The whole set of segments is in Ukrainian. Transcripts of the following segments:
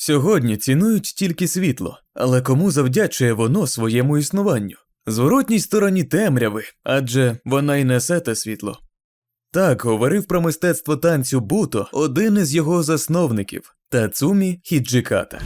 Сьогодні цінують тільки світло, але кому завдячує воно своєму існуванню? Зворотній стороні темряви, адже вона й несе те світло. Так говорив про мистецтво танцю Буто один із його засновників Тацумі Хіджиката.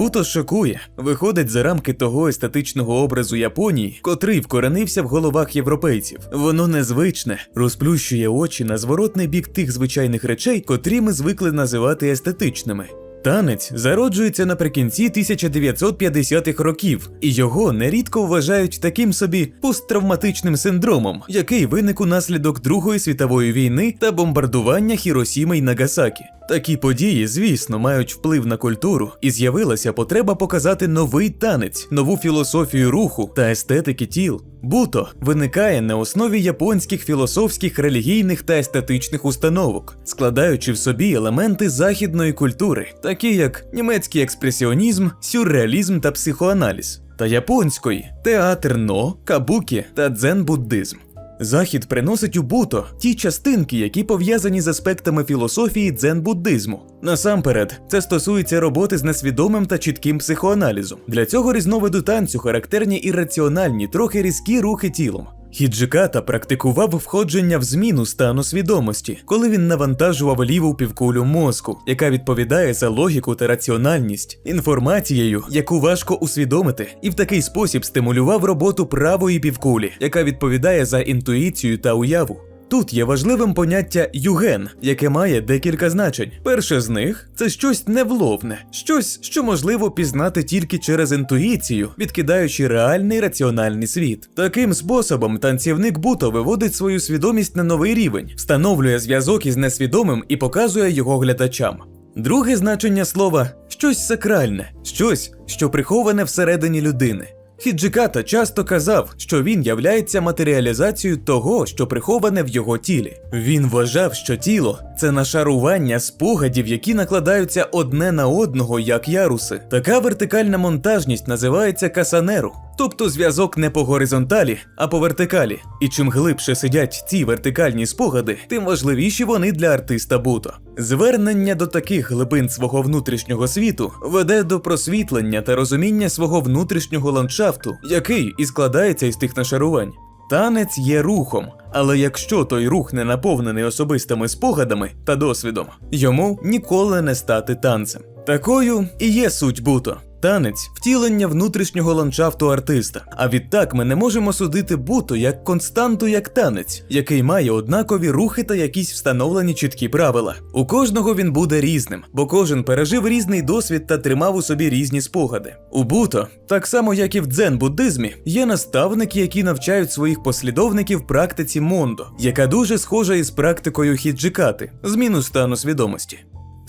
Буто шокує, виходить за рамки того естетичного образу Японії, котрий вкоренився в головах європейців. Воно незвичне, розплющує очі на зворотний бік тих звичайних речей, котрі ми звикли називати естетичними. Танець зароджується наприкінці 1950-х років, і його нерідко вважають таким собі посттравматичним синдромом, який виник унаслідок Другої світової війни та бомбардування Хіросіми й Нагасакі. Такі події, звісно, мають вплив на культуру, і з'явилася потреба показати новий танець, нову філософію руху та естетики тіл. Буто виникає на основі японських філософських, релігійних та естетичних установок, складаючи в собі елементи західної культури, такі як німецький експресіонізм, сюрреалізм та психоаналіз, та японської театр но, кабукі та дзен-буддизм. Захід приносить у буто ті частинки, які пов'язані з аспектами філософії дзен-буддизму. Насамперед, це стосується роботи з несвідомим та чітким психоаналізом. Для цього різновиду танцю характерні ірраціональні, трохи різкі рухи тілом. Хіджиката практикував входження в зміну стану свідомості, коли він навантажував ліву півкулю мозку, яка відповідає за логіку та раціональність, інформацією, яку важко усвідомити, і в такий спосіб стимулював роботу правої півкулі, яка відповідає за інтуїцію та уяву. Тут є важливим поняття юген, яке має декілька значень. Перше з них це щось невловне, щось, що можливо пізнати тільки через інтуїцію, відкидаючи реальний раціональний світ. Таким способом танцівник буто виводить свою свідомість на новий рівень, встановлює зв'язок із несвідомим і показує його глядачам. Друге значення слова щось сакральне, щось, що приховане всередині людини. Хіджиката часто казав, що він являється матеріалізацією того, що приховане в його тілі. Він вважав, що тіло це нашарування спогадів, які накладаються одне на одного, як яруси. Така вертикальна монтажність називається касанеру, тобто зв'язок не по горизонталі, а по вертикалі. І чим глибше сидять ці вертикальні спогади, тим важливіші вони для артиста Буто. Звернення до таких глибин свого внутрішнього світу веде до просвітлення та розуміння свого внутрішнього ландшафту, який і складається із тих нашарувань. Танець є рухом, але якщо той рух не наповнений особистими спогадами та досвідом, йому ніколи не стати танцем. Такою і є суть буто. Танець втілення внутрішнього ландшафту артиста. А відтак ми не можемо судити буто як константу, як танець, який має однакові рухи та якісь встановлені чіткі правила. У кожного він буде різним, бо кожен пережив різний досвід та тримав у собі різні спогади. У буто, так само як і в дзен-буддизмі, є наставники, які навчають своїх послідовників практиці мондо, яка дуже схожа із практикою хіджикати, зміну стану свідомості.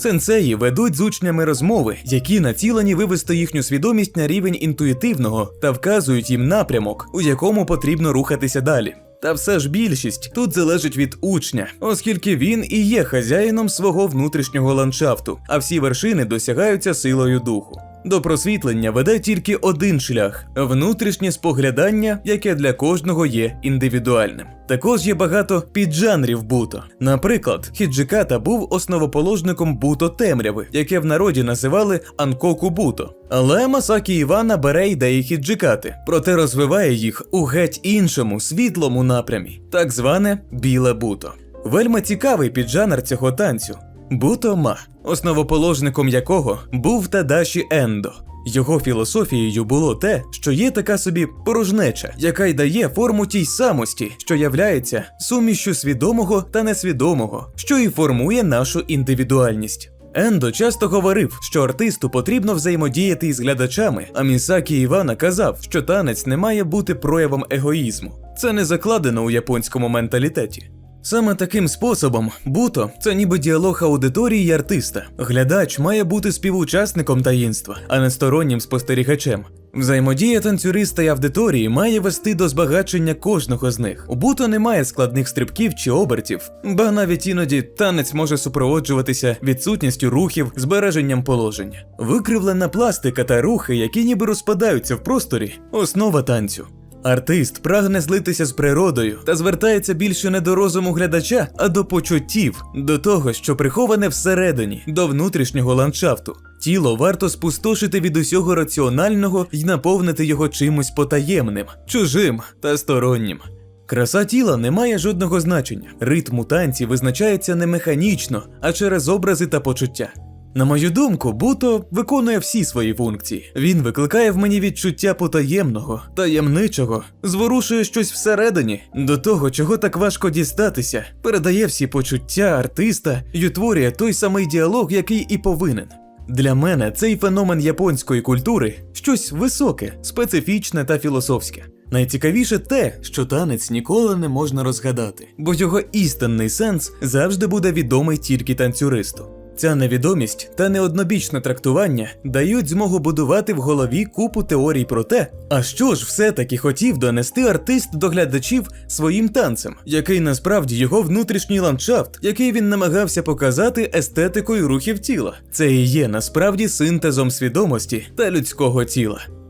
Сенсеї ведуть з учнями розмови, які націлені вивести їхню свідомість на рівень інтуїтивного та вказують їм напрямок, у якому потрібно рухатися далі. Та все ж більшість тут залежить від учня, оскільки він і є хазяїном свого внутрішнього ландшафту, а всі вершини досягаються силою духу. До просвітлення веде тільки один шлях внутрішнє споглядання, яке для кожного є індивідуальним. Також є багато піджанрів буто. Наприклад, Хіджиката був основоположником буто темряви, яке в народі називали анкоку буто. Але Масакі Івана бере ідеї хіджикати, проте розвиває їх у геть іншому світлому напрямі, так зване біле буто. Вельми цікавий піджанр цього танцю. Буто-ма, основоположником якого був Тадаші Ендо. Його філософією було те, що є така собі порожнеча, яка й дає форму тій самості, що являється сумішчю свідомого та несвідомого, що і формує нашу індивідуальність. Ендо часто говорив, що артисту потрібно взаємодіяти із глядачами, а Місакі Івана казав, що танець не має бути проявом егоїзму. Це не закладено у японському менталітеті. Саме таким способом буто це ніби діалог аудиторії й артиста. Глядач має бути співучасником таїнства, а не стороннім спостерігачем. Взаємодія танцюриста й аудиторії має вести до збагачення кожного з них. У буто немає складних стрибків чи обертів, ба навіть іноді танець може супроводжуватися відсутністю рухів, збереженням положення. Викривлена пластика та рухи, які ніби розпадаються в просторі, основа танцю. Артист прагне злитися з природою та звертається більше не до розуму глядача, а до почуттів, до того, що приховане всередині, до внутрішнього ландшафту. Тіло варто спустошити від усього раціонального і наповнити його чимось потаємним, чужим та стороннім. Краса тіла не має жодного значення. Ритм у танці визначається не механічно, а через образи та почуття. На мою думку, Буто виконує всі свої функції. Він викликає в мені відчуття потаємного, таємничого, зворушує щось всередині, до того, чого так важко дістатися, передає всі почуття артиста і утворює той самий діалог, який і повинен. Для мене цей феномен японської культури щось високе, специфічне та філософське. Найцікавіше те, що танець ніколи не можна розгадати, бо його істинний сенс завжди буде відомий тільки танцюристу. Ця невідомість та неоднобічне трактування дають змогу будувати в голові купу теорій про те, а що ж все-таки хотів донести артист до глядачів своїм танцем, який насправді його внутрішній ландшафт, який він намагався показати естетикою рухів тіла. Це і є насправді синтезом свідомості та людського тіла.